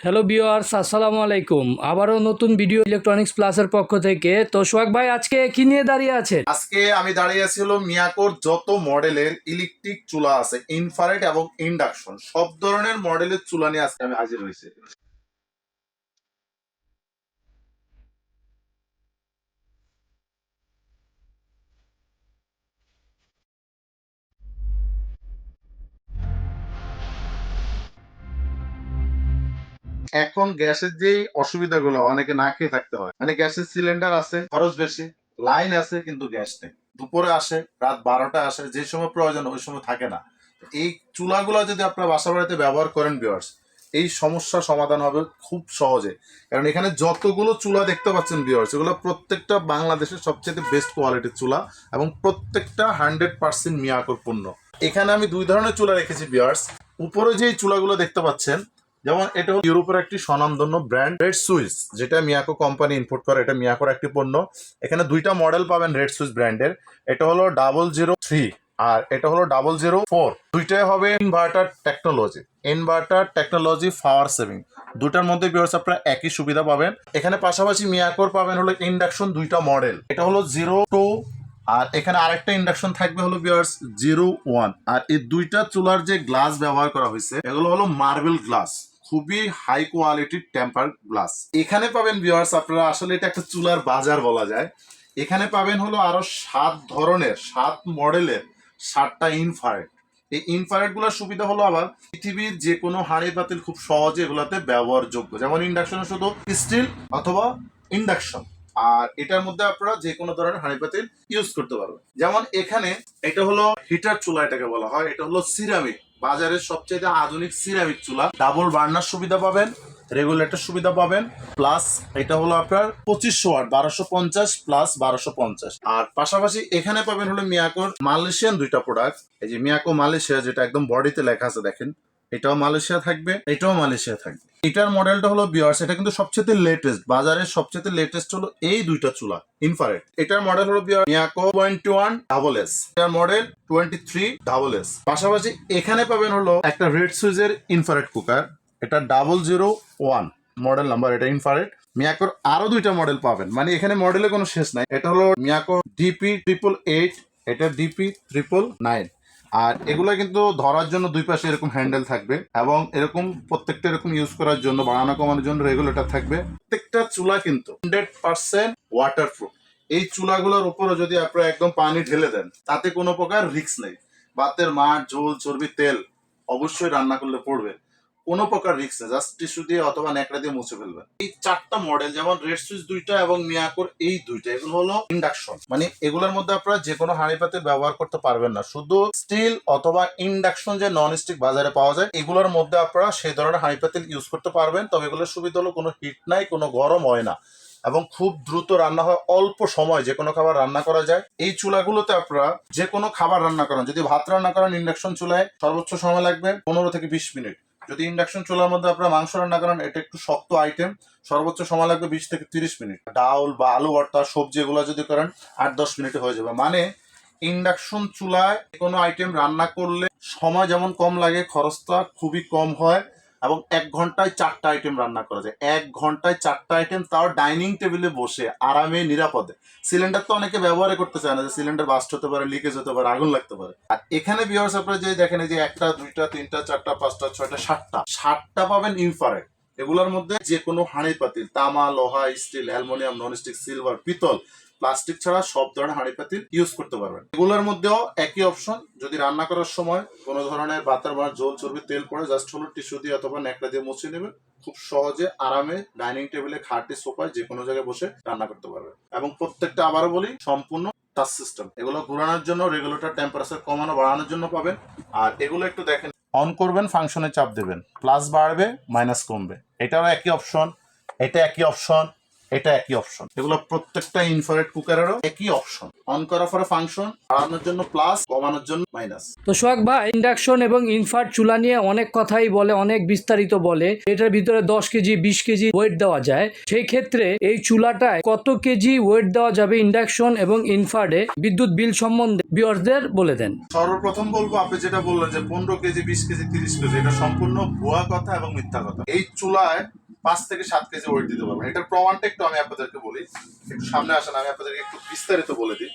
Hello বিওয়ার্স আসসালামু আলাইকুম। আবারও নতুন ভিডিও ইলেকট্রনিক্স প্লাসের পক্ষ থেকে। তো সোহাগ ভাই, আজকে কি নিয়ে দাঁড়িয়ে আছে আজকে আমি দাঁড়িয়ে আছি হলো মিয়াকোর যত মডেলের ইলেকট্রিক চুলা আছে ইনফ্রারেড এবং ইন্ডাকশন সব ধরনের মডেলের চুলা নিয়ে আজকে আমি হাজির হয়েছি। এখন গ্যাসের যে অসুবিধাগুলো অনেকে না খেয়ে থাকতে হয়। মানে গ্যাসের সিলিন্ডার আছে, খরচ বেশি, লাইন আছে কিন্তু গ্যাস নেই। দুপুরে আসে, রাত বারোটা আসে, যে সময় প্রয়োজন ওই সময় থাকে না। এই চুলাগুলো যদি আপনার বাসা বাড়িতে ব্যবহার করেন বিয়ার্স এই সমস্যা সমাধান হবে খুব সহজে। কারণ এখানে যতগুলো চুলা দেখতে পাচ্ছেন বিয়ার্স এগুলো প্রত্যেকটা বাংলাদেশের সবচেয়ে বেস্ট কোয়ালিটির চুলা এবং প্রত্যেকটা হান্ড্রেড পার্সেন্ট মিয়াকর পণ্য এখানে আমি দুই ধরনের চুলা রেখেছি বিয়ার্স উপরে যে চুলাগুলো দেখতে পাচ্ছেন যেমন এটা হলো ইউরোপের একটি স্বনামধন্য ব্র্যান্ড রেড সুইস যেটা মিয়াকো কোম্পানি ইম্পোর্ট করে। এটা মিয়াকোর একটি পণ্য। এখানে দুইটা মডেল পাবেন রেড সুইস ব্র্যান্ডের এটা হলো ডাবল জিরো থ্রি আর এটা হলো ডাবল জিরো ফোর দুইটাই হবে inverter technology inverter technology power saving দুটার মধ্যে বিয়ার্স আপনারা একই সুবিধা পাবেন। এখানে পাশাপাশি মিয়াকোর পাবেন হলো ইন্ডাকশন দুইটা মডেল এটা হলো জিরো টু আর এখানে আরেকটা ইন্ডাকশন থাকবে হলো বিয়ার্স জিরো ওয়ান আর এই দুইটা চুলার যে গ্লাস ব্যবহার করা হয়েছে, এগুলো হলো মার্বেল গ্লাস খুবই হাই কোয়ালিটির টেম্পার গ্লাস এখানে পাবেন ভিউয়ার্স আপনারা আসলে এটা একটা চুলার বাজার বলা যায়। এখানে পাবেন হলো আরও সাত ধরনের, সাত মডেলের সাতটা ইনফারেট এই ইনফারেটগুলোর সুবিধা হলো আবার পৃথিবীর যে কোনো হাঁড়ি পাতিল খুব সহজে এগুলাতে ব্যবহারযোগ্য। যেমন ইন্ডাকশন শুধু স্টিল অথবা ইন্ডাকশন আর এটার মধ্যে আপনারা যে কোনো ধরনের হাঁড়ি পাতিল ইউজ করতে পারবেন। যেমন এখানে এটা হলো হিটার চুলা এটাকে বলা হয়, এটা হলো সিরামিক বাজারের সবচেয়ে আধুনিক সিরামিক চুলা। ডাবল বার্নার সুবিধা পাবেন, রেগুলেটর সুবিধা পাবেন, প্লাস এটা হলো আপনার পঁচিশশো ওয়াট, বারোশো পঞ্চাশ প্লাস বারোশো পঞ্চাশ। আর পাশাপাশি এখানে পাবেন হলো মিয়াকোর মালয়েশিয়ান দুইটা প্রোডাক্ট এই যে মিয়াকো মালয়েশিয়া যেটা একদম বডিতে লেখা আছে, দেখেন। এটাও মালয়েশিয়া থাকবে, এটাও মালয়েশিয়া থাকবে। এটার মডেলটা হলো বিয়ার্স এটা কিন্তু সবচেয়ে লেটেস্ট বাজারের সবচেয়ে লেটেস্ট হলো এই দুইটা চুলা ইনফারেট এটার মডেল হলো বিয়ার Miyako twenty one double S এটার model twenty three double S পাশাপাশি এখানে পাবেন হলো একটা রেড সুইজের ইনফারেট কুকার এটা double zero one model number এটা ইনফারেট মিয়াকোর আরও দুইটা মডেল পাবেন মানে এখানে মডেলে কোনো শেষ নাই। এটা হলো মিয়াকো ডিপি ট্রিপল এইট এটা ডিপি ট্রিপল নাইন আর এগুলো কিন্তু ধরার জন্য দুই পাশে এরকম হ্যান্ডেল থাকবে এবং এরকম প্রত্যেকটা এরকম ইউজ করার জন্য বাড়ানো কমানোর জন্য রেগুলেটর থাকবে। প্রত্যেকটা চুলা কিন্তু হান্ড্রেড পার্সেন্ট ওয়াটার প্রুফ এই চুলাগুলোর উপরে যদি আপনারা একদম পানি ঢেলে দেন, তাতে কোনো প্রকার রিস্ক নেই। বাতের মাঠ ঝোল, চর্বি, তেল অবশ্যই রান্না করলে পড়বে। কোনো প্রকার রিক্স নেই জাস্ট টিস্যু দিয়ে অথবা ন্যাকড়া দিয়ে মুছে ফেলবেন। এই চারটা মডেল যেমন রেড সুইচ দুইটা এবং মিয়াকোর এই দুইটা, এগুলো হলো ইন্ডাকশন মানে এগুলোর মধ্যে আপনারা যে কোনো হাঁড়ি ব্যবহার করতে পারবেন না। শুধু স্টিল অথবা ইন্ডাকশন যে নন স্টিক বাজারে পাওয়া যায়, এগুলোর মধ্যে আপনারা সেই ধরনের হাঁড়ি পাতিল ইউজ করতে পারবেন। তবে এগুলোর সুবিধা হলো কোনো হিট নাই, কোনো গরম হয় না। এবং খুব দ্রুত রান্না হয়, অল্প সময় যে কোনো খাবার রান্না করা যায়। এই চুলাগুলোতে আপনারা যে কোনো খাবার রান্না করেন, যদি ভাত রান্না করেন ইন্ডাকশন চুলায় সর্বোচ্চ সময় লাগবে পনেরো থেকে বিশ মিনিট। যদি ইন্ডাকশন চুলার মধ্যে আপনারা মাংস রান্না করেন, এটা একটু শক্ত আইটেম সর্বোচ্চ সময় লাগবে বিশ থেকে তিরিশ মিনিট। ডাল বা আলু ভর্তা, সবজি এগুলো যদি করেন, আট দশ মিনিটে হয়ে যাবে। মানে ইন্ডাকশন চুলায় কোনো আইটেম রান্না করলে সময় যেমন কম লাগে, খরচটা খুবই কম হয়। এবং এক ঘন্টায় চারটা আইটেম রান্না করা যায়। এক ঘন্টায় চারটা আইটেম তাও ডাইনিং টেবিলে বসে, আরামে, নিরাপদে। সিলিন্ডার তো অনেকে ব্যবহার করতে চায় না যে সিলিন্ডার বাস্ট হতে পারে লিকেজ হতে পারে, আগুন লাগতে পারে। আর এখানে বিয়ার্স আপনারা যে দেখেন যে একটা, দুইটা, তিনটা, চারটা, পাঁচটা, ছয়টা, সাতটা। সাতটা পাবেন ইনফারেট এগুলোর মধ্যে যে কোনো হাঁড়ি পাতিল তামা, লোহা স্টিল অ্যালুমিনিয়াম ননস্টিক সিলভার পিতল প্লাস্টিক ছাড়া সব ধরনের হাঁড়ি পাতিল ইউজ করতে পারবেন। এগুলোর মধ্যেও একই অপশন যদি রান্না করার সময় কোনো ধরনের বাতার বা জল চর্বি তেল পড়ে জাস্ট হলো টিস্যু দিয়ে অথবা ন্যাকড়া দিয়ে মুছে নেবেন। খুব সহজে আরামে ডাইনিং টেবিলে খাটে সোফায় যে কোনো জায়গায় বসে রান্না করতে পারবে এবং প্রত্যেকটা আবারও বলি, সম্পূর্ণ টাচ সিস্টেম এগুলো ঘুরানোর জন্য রেগুলেটর টেম্পারেচার কমানো, বাড়ানোর জন্য পাবেন। আর এগুলো একটু দেখেন অন করবেন ফাংশনে চাপ দেবেন। প্লাস বাড়বে মাইনাস কমবে। এটাও একই অপশন এটা একই অপশন এটা একই অপশন এগুলো প্রত্যেকটা ইনফ্রারেড কুকারেরও একই অপশন অন করা ফরে ফাংশন বাড়ানোর জন্য প্লাস কমানোর জন্য মাইনাস তো সোহাগ ভাই ইন্ডাকশন এবং ইনফার্ট চুলা নিয়ে অনেক কথাই বলে অনেক বিস্তারিত বলে। এটার ভিতরে দশ কেজি বিশ কেজি ওয়েট দেওয়া যায়। সেই ক্ষেত্রে এই চুলাটায় কত কেজি ওয়েট দেওয়া যাবে ইন্ডাকশন এবং ইনফার্টে বিদ্যুৎ বিল সম্বন্ধে বিয়রদের বলে দেন। সর্বপ্রথম বলব আপনি যেটা বললেন যে পনেরো কেজি বিশ কেজি তিরিশ কেজি এটা সম্পূর্ণ ভুয়া কথা এবং মিথ্যা কথা। এই চুলায় পাঁচ থেকে সাত কেজি ওয়েট দিতে পারবেন। এটার প্রমাণটা একটু আমি আপনাদেরকে বলি। একটু সামনে আসেন, আমি আপনাদেরকে একটু বিস্তারিত বলে দিই।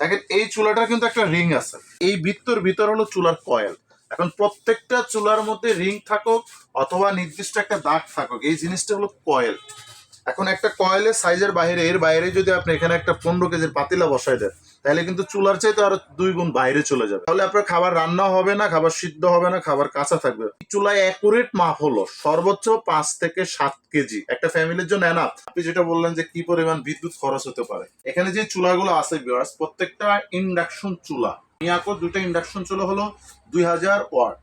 দেখেন, এই চুলাটার কিন্তু একটা রিং আছে। এই বৃত্তর ভিতর হলো চুলার কয়েল। এখন প্রত্যেকটা চুলার মধ্যে রিং থাকুক অথবা নির্দিষ্ট একটা দাগ থাকুক, এই জিনিসটা হলো কয়েল। এখন একটা কয়েলের সাইজের বাইরে, এর বাইরে যদি আপনি এখানে একটা পনেরো কেজির পাতিলা বসাই দেন তাহলে কিন্তু চুলার চাইতে আরও দুই গুণ বাইরে চলে যাবে। তাহলে আপনার খাবার রান্না হবে না, খাবার সিদ্ধ হবে না, খাবার কাঁচা থাকবে। চুলায় অ্যাকুরেট মাপ হলো সর্বোচ্চ পাঁচ থেকে সাত কেজি। একটা ফ্যামিলির জন্য এনাফ আপনি যেটা বললেন যে কি পরিমাণ বিদ্যুৎ খরচ হতে পারে। এখানে যে চুলাগুলো আছে ভিউয়ার্স প্রত্যেকটা ইন্ডাকশন চুলা। মিয়াকোর দুইটা ইন্ডাকশন চুলা হলো দুই হাজার ওয়াট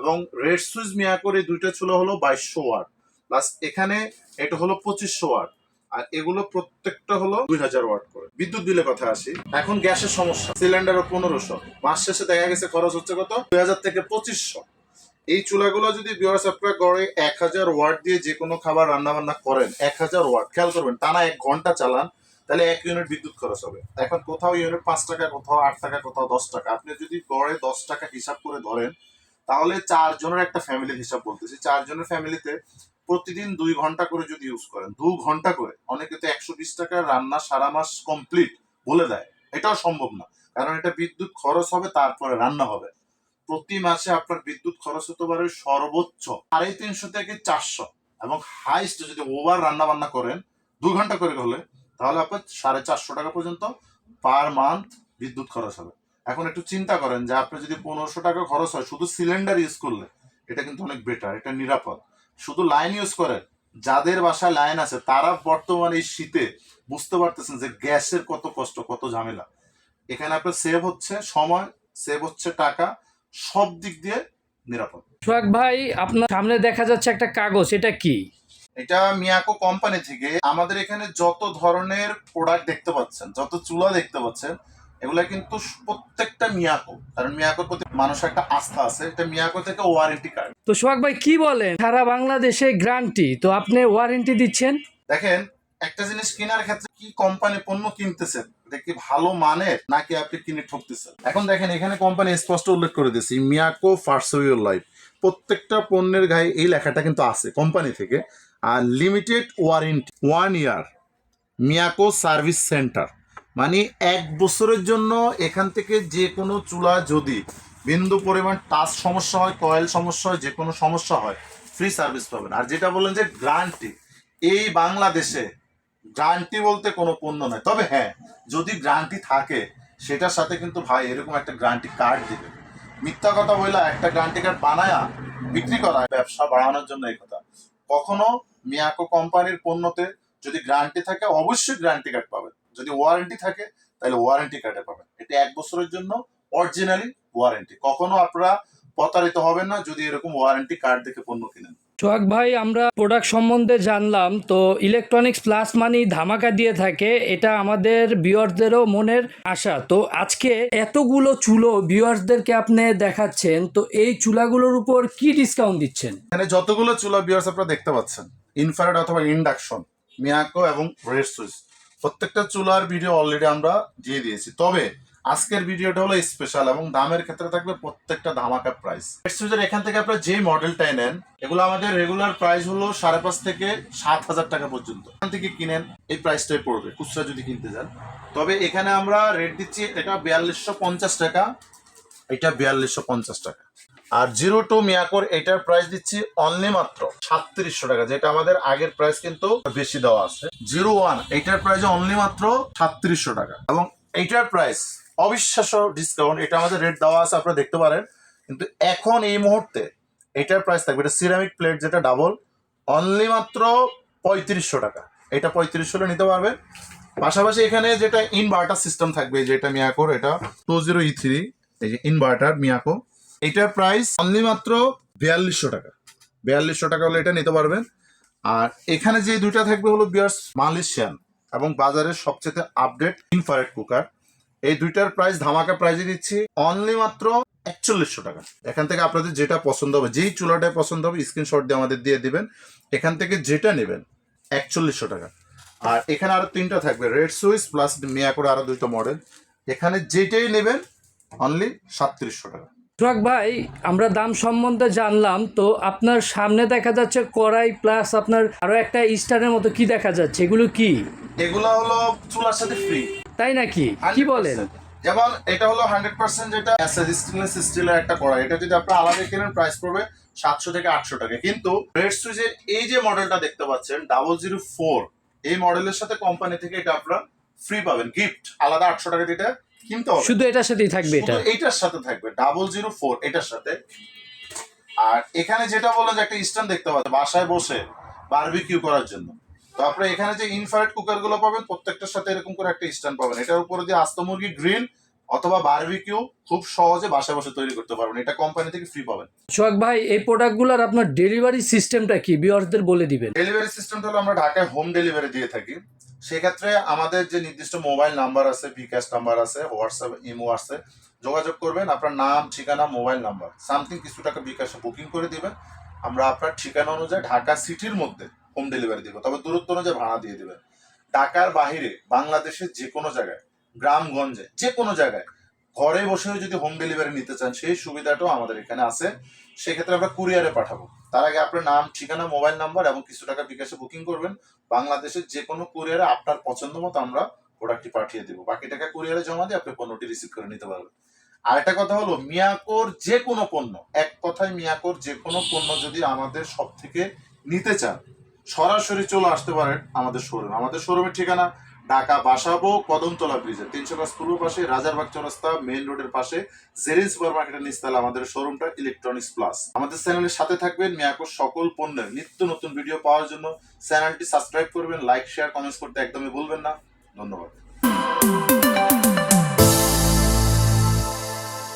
এবং রেড সুইচ মিয়াকোর এই দুইটা চুলা হলো বাইশশো ওয়াট। প্লাস এখানে এটা হলো পঁচিশশো ওয়াট। আর এগুলো প্রত্যেকটা হলো দুই হাজার ওয়াট করে। বিদ্যুৎ বিলের কথা আসি। এখন গ্যাসের সমস্যা। সিলিন্ডারও পনেরোশো। মাস শেষে দেখা গেছে খরচ হচ্ছে কত? দুই হাজার থেকে পঁচিশশো। এই চুলাগুলো যদি বিয়ার্স আপনারা গড়ে এক হাজার ওয়াট দিয়ে যে কোনো খাবার রান্না বান্না করেন, এক হাজার ওয়াট। খেয়াল করবেন, টানা এক ঘণ্টা চালান, তাহলে এক ইউনিট বিদ্যুৎ খরচ হবে। এখন কোথাও ইউনিট পাঁচ টাকা, কোথাও আট টাকা, কোথাও দশ টাকা। আপনি যদি গড়ে দশ টাকা হিসাব করে ধরেন, তাহলে চারজনের একটা ফ্যামিলির হিসাব বলতেছি। চারজনের ফ্যামিলিতে প্রতিদিন দুই ঘণ্টা করে যদি ইউজ করেন, দু ঘণ্টা করে, অনেকে তো একশো বিশ টাকা রান্না সারা মাস কমপ্লিট বলে দেয়। এটাও সম্ভব না। কারণ এটা বিদ্যুৎ খরচ হবে, তারপরে রান্না হবে। প্রতি মাসে আপনার বিদ্যুৎ খরচ হতে পারে সর্বোচ্চ আড়াই তিনশো থেকে চারশো। এবং হাইস্ট যদি ওভার রান্না বান্না করেন, দু ঘণ্টা করে হলে, তাহলে আপনার সাড়ে চারশো টাকা পর্যন্ত পার মান্থ বিদ্যুৎ খরচ হবে। এখন একটু চিন্তা করেন যে, আপনি যদি পনেরোশো টাকা খরচ হয়, শুধু সিলিন্ডার ইউজ করলে, এটা কিন্তু অনেক বেটার এটা নিরাপদ। শুধু লাইন ইউজ করেন যাদের বাসায় লাইন আছে তারা বর্তমানে এই শীতে বুঝতে পারতেছেন যে গ্যাসের কত কষ্ট কত ঝামেলা। এখানে আপনার সেভ হচ্ছে সময় সেভ হচ্ছে টাকা সব দিক দিয়ে নিরাপদ। সোহাগ ভাই আপনার সামনে দেখা যাচ্ছে একটা কাগজ এটা কি? এটা মিয়াকো কোম্পানি থেকে। আমাদের এখানে যত ধরনের প্রোডাক্ট দেখতে পাচ্ছেন যত চুলা দেখতে পাচ্ছেন এগুলা কিন্তু প্রত্যেকটা মিয়াকো কারণ মিয়াকোর প্রতি মানুষের একটা আস্থা আছে এটা মিয়াকো থেকে ওয়ারেন্টি কার্ড তো সোহাগ ভাই কি বলেন? সারা বাংলাদেশে গ্রান্টি তো আপনি ওয়ারেন্টি দিচ্ছেন? দেখেন একটা জিনিস কেনার ক্ষেত্রে কি কোম্পানি পণ্য কিনতেছেন? দেখি ভালো মানের নাকি আপনি কিনে ঠকতেছেন? এখন দেখেন এখানে কোম্পানি স্পষ্ট উল্লেখ করে দিয়েছি মিয়াকো ফার্সোইল লাইফ প্রত্যেকটা পণ্যের গায়ে এই লেখাটা কিন্তু আছে কোম্পানি থেকে। আর limited warranty one year Miyako service centre মানে এক বছরের জন্য এখান থেকে যে কোনো চুলা যদি বিন্দু পরিমাণ টাচ সমস্যা হয়, কয়েল সমস্যা হয়, যে কোনো সমস্যা হয় ফ্রি সার্ভিস পাবেন। আর যেটা বললেন যে গ্রান্টি এই বাংলাদেশে গ্রান্টি বলতে কোনো পণ্য নয়। তবে হ্যাঁ যদি গ্রান্টি থাকে, সেটার সাথে কিন্তু ভাই এরকম একটা গ্রান্টি কার্ড দিবে মিথ্যা কথা বললা একটা গ্রান্টি কার্ড বানায়া বিক্রি করা ব্যবসা বাড়ানোর জন্য এই কথা। কখনো মিয়াকো কোম্পানির পণ্যতে যদি গ্যারান্টি থাকে, অবশ্যই গ্রান্টি কার্ড পাবেন। যদি ওয়ারেন্টি থাকে তাহলে ওয়ারেন্টি কার্ডে পাবেন। এটা এক বছরের জন্য অরিজিনালি ওয়ারেন্টি কখনো আপনারা প্রতারিত হবেন না যদি এরকম ওয়ারেন্টি কার্ড দেখে পণ্য কিনেন। সোহাগ ভাই আমরা প্রোডাক্ট সম্বন্ধে জানলাম তো ইলেকট্রনিক্স প্লাস মানি ধামাকা দিয়ে থাকে এটা আমাদের ভিউয়ার্সদেরও মনের আশা। তো আজকে এতগুলো চুলো ভিউয়ার্সদেরকে আপনি দেখাচ্ছেন তো এই চুলাগুলোর উপর কি ডিসকাউন্ট দিচ্ছেন? এখানে যতগুলো চুলা বিয়ার্স আপনারা দেখতে পাচ্ছেন ইনফ্রারেড অথবা ইন্ডাকশন মিয়াকো এবং রেড সুইচ প্রত্যেকটা চুলার ভিডিও অলরেডি আমরা দিয়ে দিয়েছি। তবে আজকের ভিডিওটা হলো স্পেশাল এবং দামের ক্ষেত্রে থাকবে প্রত্যেকটা ধামাকা প্রাইস এখান থেকে আপনারা যে মডেলটাই নেন, এগুলো আমাদের রেগুলার প্রাইস হলো সাড়ে পাঁচ থেকে সাত হাজার টাকা পর্যন্ত। এখান থেকে কিনেন, এই প্রাইসটাই পড়বে, খুচরা যদি কিনতে যান। তবে এখানে আমরা রেট দিচ্ছি, এটা বিয়াল্লিশশো পঞ্চাশ টাকা, এটা বিয়াল্লিশশো পঞ্চাশ টাকা। আর জিরো টু মিয়াকোর এটার প্রাইস দিচ্ছি অনলি মাত্র সাতত্রিশশো টাকা, যেটা আমাদের আগের প্রাইস কিন্তু বেশি দেওয়া আছে। জিরো ওয়ান, এটার প্রাইস অনলি মাত্র সাতত্রিশশো টাকা। এবং এইটার প্রাইস অবিশ্বাস্য ডিসকাউন্ট এটা আমাদের রেট দেওয়া আছে, আপনারা দেখতে পারেন। কিন্তু এখন এই মুহূর্তে এটার প্রাইস থাকবে, এটা সিরামিক প্লেট যেটা ডাবল অনলি মাত্র পঁয়ত্রিশশো টাকা। এটা পঁয়ত্রিশশো নিতে পারবেন। পাশাপাশি এখানে যেটা ইনভার্টার সিস্টেম থাকবে, যেটা মিয়াকোর, এটা টু জিরো ই থ্রি এই যে ইনভার্টার মিয়াকো। এটার প্রাইস অনলি মাত্র বিয়াল্লিশশো টাকা। বিয়াল্লিশশো টাকা হলে এটা নিতে পারবেন। আর এখানে যে দুইটা থাকবে হলো বিয়ার্স মালয়েশিয়ান এবং বাজারের সবচেয়ে আপডেট ইনফারেট কুকার এই দুইটার প্রাইস ধামাকা প্রাইজে দিচ্ছি অনলি মাত্র একচল্লিশশো টাকা। এখান থেকে আপনাদের যেটা পছন্দ হবে, যেই চুলাটা পছন্দ হবে স্ক্রিনশট দিয়ে আমাদের দিয়ে দিবেন। এখান থেকে যেটা নেবেন, একচল্লিশশো টাকা। আর এখানে আরও তিনটা থাকবে রেড সুইচ প্লাস মিয়া করে আরও দুইটা মডেল এখানে যেটাই নেবেন অনলি সাতত্রিশশো টাকা। সোহাগ ভাই আমরা দাম সম্বন্ধে জানলাম তো আপনার সামনে দেখা যাচ্ছে কড়াই প্লাস আপনার আরও একটা স্টারের মতো কি দেখা যাচ্ছে? এগুলো কি? এগুলো হলো চুলার সাথে ফ্রি তাই নাকি? কি বলেন? যেমন এটা হলো হান্ড্রেড পার্সেন্ট যেটা স্টেনলেস স্টিলের একটা কড়াই। এটা যদি আপনার আলাদা কেনেন প্রাইস পড়বে সাতশো থেকে আটশো টাকা। কিন্তু রেড সুইচের এই যে মডেলটা দেখতে পাচ্ছেন ডাবল জিরো ফোর এই মডেলের সাথে কোম্পানি থেকে এটা আপনারা ফ্রি পাবেন। গিফট আলাদা আটশো টাকা এটা কিনতে হবে। শুধু এটার সাথেই থাকবে এটা? এটার সাথে থাকবে। ডাবল জিরো ফোর এটার সাথে। আর এখানে যেটা বললেন যে একটা স্ট্যান্ড দেখতে পাচ্ছেন বাসায় বসে বারবিকিউ করার জন্য। তো আপনারা এখানে যে ইনফ্রারেড কুকারগুলো পাবেন প্রত্যেকটার সাথে এরকম করে একটা স্ট্যান্ড পাবেন। এটার উপরে যে আস্ত মুরগি গ্রিল অথবা বারবিকিউ খুব সহজে বাসায় বসে তৈরি করতে পারবেন। এটা কোম্পানি থেকে ফ্রি পাবেন। সোহাগ ভাই এই প্রোডাক্টগুলোর আপনার ডেলিভারি সিস্টেমটা কি? বিয়ারদের বলে দিবেন। ডেলিভারি সিস্টেমটা হলো আমরা ঢাকায় হোম ডেলিভারি দিয়ে থাকি। সেক্ষেত্রে আমাদের যে নির্দিষ্ট মোবাইল নাম্বার আছে বিকাশ নাম্বার আছে হোয়াটসঅ্যাপ ইমো আছে যোগাযোগ করবেন। আপনার নাম ঠিকানা মোবাইল নাম্বার সামথিং কিছু টাকা বিকাশে বুকিং করে দিবেন। আমরা আপনার ঠিকানা অনুযায়ী ঢাকা সিটির মধ্যে হোম ডেলিভারি দিব। তবে দূরত্ব অনুযায়ী ভাড়া দিয়ে দিবেন। ঢাকার বাহিরে বাংলাদেশের যে কোনো জায়গায় গ্রামগঞ্জে যে কোনো জায়গায়। ঘরে বসেও যদি হোম ডেলিভারি নিতে চান, সেই সুবিধাটাও আমাদের এখানে আছে। সেক্ষেত্রে আমরা কুরিয়ারে পাঠাবো। তার আগে আপনার নাম, ঠিকানা মোবাইল নাম্বার এবং কিছু টাকা বিকাশে বুকিং করবেন। বাংলাদেশের যে কোনো কুরিয়ারে আপনার পছন্দ মতো আমরা প্রোডাক্টটি পাঠিয়ে দেবো। বাকি টাকা কুরিয়ারে জমা দিয়ে আপনি পণ্যটি রিসিভ করে নিতে পারবেন। আরেকটা কথা হলো, মিয়াকোর যে কোনো পণ্য, এক কথায় মিয়াকোর যে কোনো পণ্য যদি আমাদের সব থেকে নিতে চান, সরাসরি চলে আসতে পারেন আমাদের শোরুম আমাদের শোরুমের ঠিকানা ঢাকা বাসাবো কদমতলা ব্রিজে। তিনশো গাছ পূর্ব পাশে রাজারবাগ চৌরাস্তা মেইন রোডের পাশে জেরিন সুপার মার্কেটের নিচতলা আমাদের শোরুমটা ইলেকট্রনিক্স প্লাস। আমাদের চ্যানেলের সাথে থাকবেন মিয়াকোর সকল পণ্যের নিত্য নতুন ভিডিও পাওয়ার জন্য। চ্যানেলটি সাবস্ক্রাইব করবেন, লাইক, শেয়ার, কমেন্টস করতে একদমই ভুলবেন না। ধন্যবাদ।